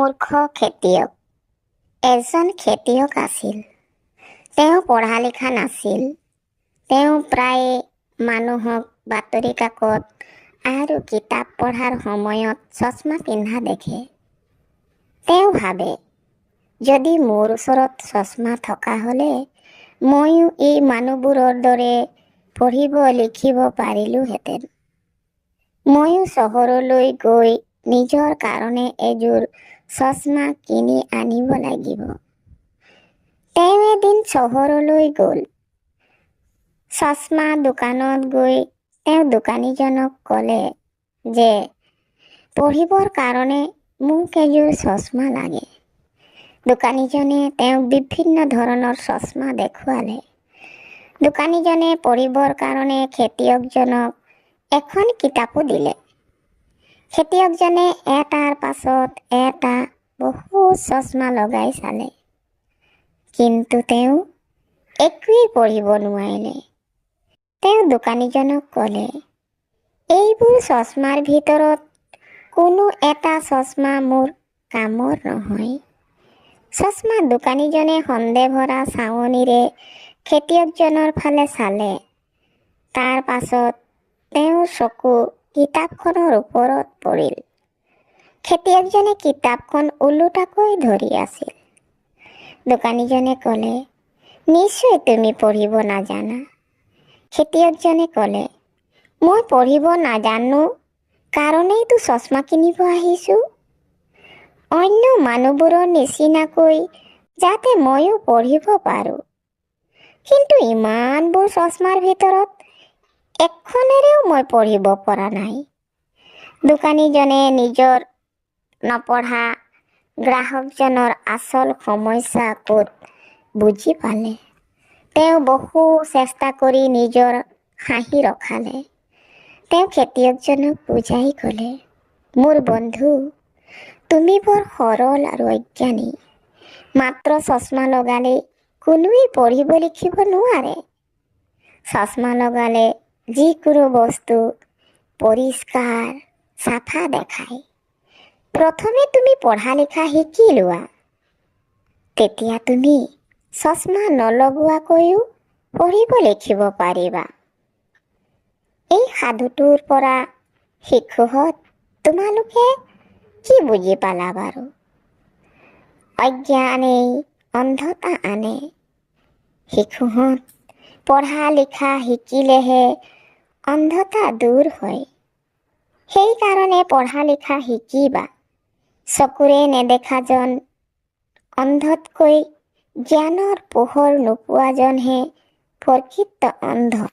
মূৰ্খ খেতিয়ক। এজন খেতিয়ক আছিল। তেওঁ পঢ়া লিখা নাছিল। তেওঁ প্ৰায়ে মানুহক বাতৰি কাকত আৰু কিতাপ পঢ়াৰ সময়ত চশমা পিন্ধা দেখে। তেওঁ ভাবে, যদি মোৰ ওচৰত চশমা থকা হ'লে ময়ো এই মানুহবোৰৰ দৰে পঢ়িব, লিখিব পাৰিলোহেঁতেন। ময়ো চহৰলৈ গৈ নিজৰ কাৰণে এযোৰ চশমা কিনি আনিব লাগিব। তেওঁ এদিন চহৰলৈ গ'ল। চশমা দোকানত গৈ তেওঁ দোকানীজনক ক'লে যে, পঢ়িবৰ কাৰণে মোক এযোৰ চশমা লাগে। দোকানীজনে তেওঁক বিভিন্ন ধৰণৰ চশমা দেখুৱালে। দোকানীজনে পঢ়িবৰ কাৰণে খেতিয়কজনক এখন কিতাপো দিলে। খেতিয়কজনে এটাৰ পাছত এটা চশমা লগাই চালে। কিন্তু তেওঁ একোৱেই পঢ়িব নোৱাৰিলে। তেওঁ দোকানীজনক ক'লে, এইবোৰ চশমাৰ ভিতৰত কোনো এটা চশমা মোৰ কামৰ নহয়। চশমা দোকানীজনে সন্দেহ ভৰা চাৱনিৰে খেতিয়কজনৰ ফালে চালে। তাৰ পাছত তেওঁৰ চকু কিতাপখনৰ ওপৰত পৰিল। খেতিয়কজনে কিতাপখন ওলোটাকৈ ধৰি আছিল। দোকানীজনে ক'লে, নিশ্চয় তুমি পঢ়িব নাজানা। খেতিয়কজনে ক'লে, মই পঢ়িব নাজানো কাৰণেইতো চশমা কিনিব আহিছোঁ। অন্য মানুহবোৰৰ নিচিনাকৈ যাতে ময়ো পঢ়িব পাৰোঁ। কিন্তু ইমানবোৰ চশমাৰ ভিতৰত এখনেৰেও মই পঢ়িব পৰা নাই। দোকানীজনে নিজৰ নপঢ়া গ্ৰাহকজনৰ আচল সমস্যা ক'ত বুজি পালে? তেওঁ বহু চেষ্টা কৰি নিজৰ হাঁহি ৰখালে। তেওঁ খেতিয়কজনক বুজাই ক'লে, মোৰ বন্ধু, তুমি বৰ সৰল আৰু অজ্ঞানী। মাত্ৰ চশমা লগালে কোনোৱেই পঢ়িব লিখিব নোৱাৰে। চশমা লগালে যিকোনো বস্তু পৰিষ্কাৰ, চাফা দেখায়। প্ৰথমে তুমি পঢ়া লিখা শিকি লোৱা। তেতিয়া তুমি চশমা নলগোৱাকৈও পঢ়িব লিখিব পাৰিবা। এই সাধুটোৰ পৰা শিশুহঁত তোমালোকে কি বুজি পালা বাৰু? অজ্ঞানেই অন্ধতা আনে। শিশুহঁত পঢ়া লিখা শিকিলেহে অন্ধতা দূৰ হয়। সেইকাৰণে পঢ়া লিখা শিকিবা। চকুৰে নেদেখাজন অন্ধতকৈ জ্ঞানৰ পোহৰ নোপোৱাজনহে প্ৰকৃত অন্ধ।